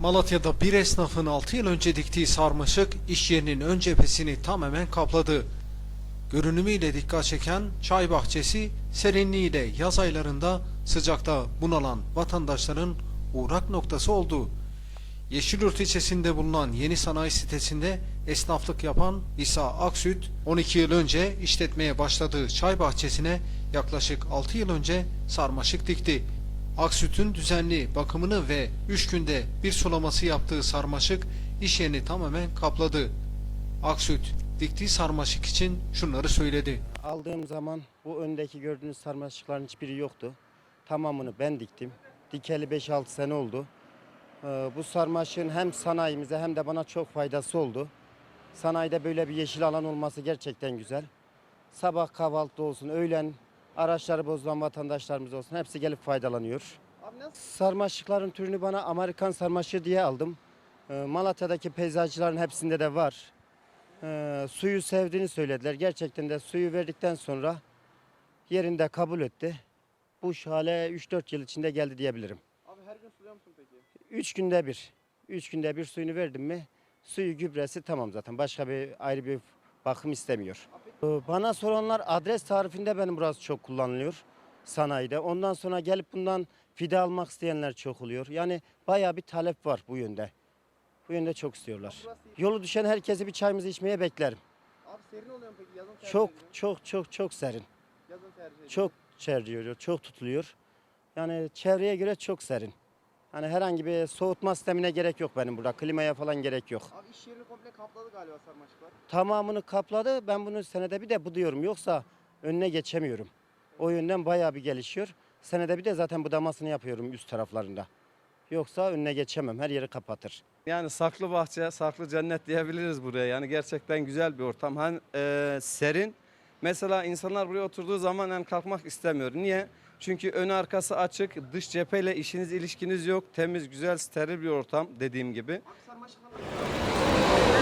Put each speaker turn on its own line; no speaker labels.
Malatya'da bir esnafın 6 yıl önce diktiği sarmaşık iş yerinin ön cephesini tamamen kapladı. Görünümüyle dikkat çeken çay bahçesi serinliğiyle yaz aylarında sıcakta bunalan vatandaşların uğrak noktası oldu. Yeşilyurt ilçesinde bulunan yeni sanayi sitesinde esnaflık yapan İsa Aksüt 12 yıl önce işletmeye başladığı çay bahçesine yaklaşık 6 yıl önce sarmaşık dikti. Aksüt'ün düzenli bakımını ve 3 günde bir sulaması yaptığı sarmaşık iş yerini tamamen kapladı. Aksüt diktiği sarmaşık için şunları söyledi.
Aldığım zaman bu öndeki gördüğünüz sarmaşıkların hiçbiri yoktu. Tamamını ben diktim. Dikeli 5-6 sene oldu. Ee, bu sarmaşığın hem sanayimize hem de bana çok faydası oldu. Sanayide böyle bir yeşil alan olması gerçekten güzel. Sabah kahvaltı olsun, öğlen araçları bozulan vatandaşlarımız olsun hepsi gelip faydalanıyor. Sarmaşıkların türünü bana Amerikan sarmaşığı diye aldım. Ee, Malatya'daki peyzajcıların hepsinde de var. Ee, suyu sevdiğini söylediler. Gerçekten de suyu verdikten sonra yerinde kabul etti. Bu hale 3-4 yıl içinde geldi diyebilirim.
Abi her gün suluyor musun peki?
3 günde bir. 3 günde bir suyunu verdim mi suyu gübresi tamam zaten. Başka bir ayrı bir bakım istemiyor. Ee, Bana soranlar adres tarifinde benim burası çok kullanılıyor sanayide. Ondan sonra gelip bundan fide almak isteyenler çok oluyor. Yani bayağı bir talep var bu yönde. Bu yönde çok istiyorlar. Yolu düşen herkesi bir çayımızı içmeye beklerim.
Abi serin oluyor mu peki? Yazın tercih
Çok
ediyor.
çok çok çok serin.
Yazın tercih ediyor.
Çok çerliyor, çok tutuluyor. Yani çevreye göre çok serin. Hani herhangi bir soğutma sistemine gerek yok benim burada. Klimaya falan gerek yok.
Abi iş yerini komple kapladı galiba sarmaşıklar.
Tamamını kapladı. Ben bunu senede bir de bu diyorum. Yoksa önüne geçemiyorum. O yönden bayağı bir gelişiyor. Senede bir de zaten budamasını yapıyorum üst taraflarında. Yoksa önüne geçemem. Her yeri kapatır.
Yani saklı bahçe, saklı cennet diyebiliriz buraya. Yani gerçekten güzel bir ortam. Hem e, serin. Mesela insanlar buraya oturduğu zaman yani kalkmak istemiyor. Niye? Çünkü önü arkası açık, dış cepheyle işiniz ilişkiniz yok. Temiz, güzel, steril bir ortam dediğim gibi.